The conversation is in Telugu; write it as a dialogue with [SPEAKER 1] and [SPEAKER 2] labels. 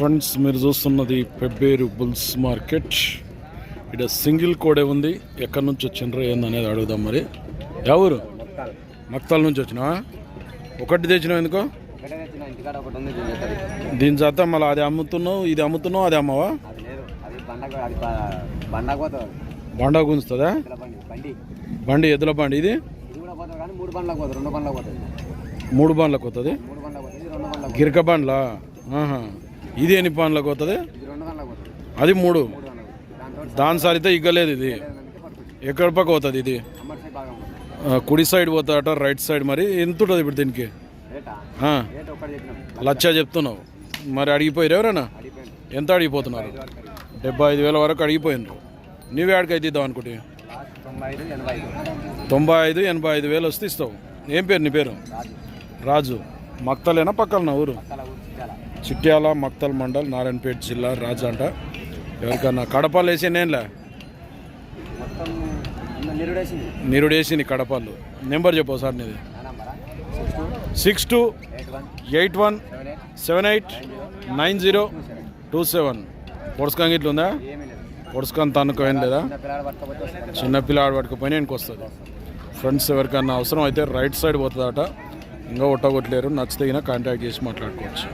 [SPEAKER 1] ఫ్రెండ్స్ మీరు చూస్తున్నది పెబ్బేరు బుల్స్ మార్కెట్. ఇక్కడ సింగిల్ కోడే ఉంది. ఎక్కడి నుంచి వచ్చిండ్రో ఏందనేది అడుగుదాం మరి. ఎవరు మక్తాల నుంచి వచ్చినా ఒకటి తెచ్చినావు ఎందుకో?
[SPEAKER 2] దీని
[SPEAKER 1] చేత మళ్ళీ అది అమ్ముతున్నావు ఇది అమ్ముతున్నావు అది అమ్మవా?
[SPEAKER 2] బండ
[SPEAKER 1] బండా గుంజుతుందా?
[SPEAKER 2] బండి బండి
[SPEAKER 1] ఎద్దుల బండి ఇది?
[SPEAKER 2] మూడు బండ్లకు పోతుంది.
[SPEAKER 1] వస్తుంది గిరక బండ్లా? ఆహా. ఇది ఎన్ని బండ్లకు
[SPEAKER 2] పోతుంది?
[SPEAKER 1] అది మూడు. దాని సరితే ఇగ్గలేదు ఇది. ఎక్కడ పక్క పోతుంది ఇది? కుడి సైడ్ పోతాడట రైట్ సైడ్ మరి. ఎంత ఉంటుంది ఇప్పుడు దీనికి? లచ్చ చెప్తున్నావు. మరి అడిగిపోయారు ఎవరైనా? ఎంత అడిగిపోతున్నారు? డెబ్బై ఐదు వేల వరకు అడిగిపోయినారు నువ్వే ఆడికి అయితే ఇద్దాం అనుకుంటే.
[SPEAKER 2] తొంభై ఐదు ఎనభై ఐదు
[SPEAKER 1] వేలు వస్తే ఇస్తావు. ఏం పేరు నీ పేరు?
[SPEAKER 2] రాజు.
[SPEAKER 1] మక్తలేనా పక్కన ఊరు?
[SPEAKER 2] చిట్యాల
[SPEAKER 1] మక్తల్ మండల్ నారాయణపేట జిల్లా రాజు అంట ఎవరికన్నా కడపలు వేసే నేనులే
[SPEAKER 2] మొత్తం అందరు నిరుడేసింది
[SPEAKER 1] కడపలు. నెంబర్ చెప్పు సార్ నీది.
[SPEAKER 2] Six two eight one seven eight nine
[SPEAKER 1] zero
[SPEAKER 2] two seven.
[SPEAKER 1] ఇట్లా ఉందా? పొడుచుకాని తనుకో ఏం లేదా? చిన్న పిల్లాడు పట్టుకుపోయినా ఇంటికి వస్తుంది. ఫ్రెండ్స్ ఎవరికన్నా అవసరం అయితే రైట్ సైడ్ పోతుందట. ఇంకా ఒట్టగొట్టలేరు నచ్చితే కాంటాక్ట్ చేసి మాట్లాడుకోవచ్చు.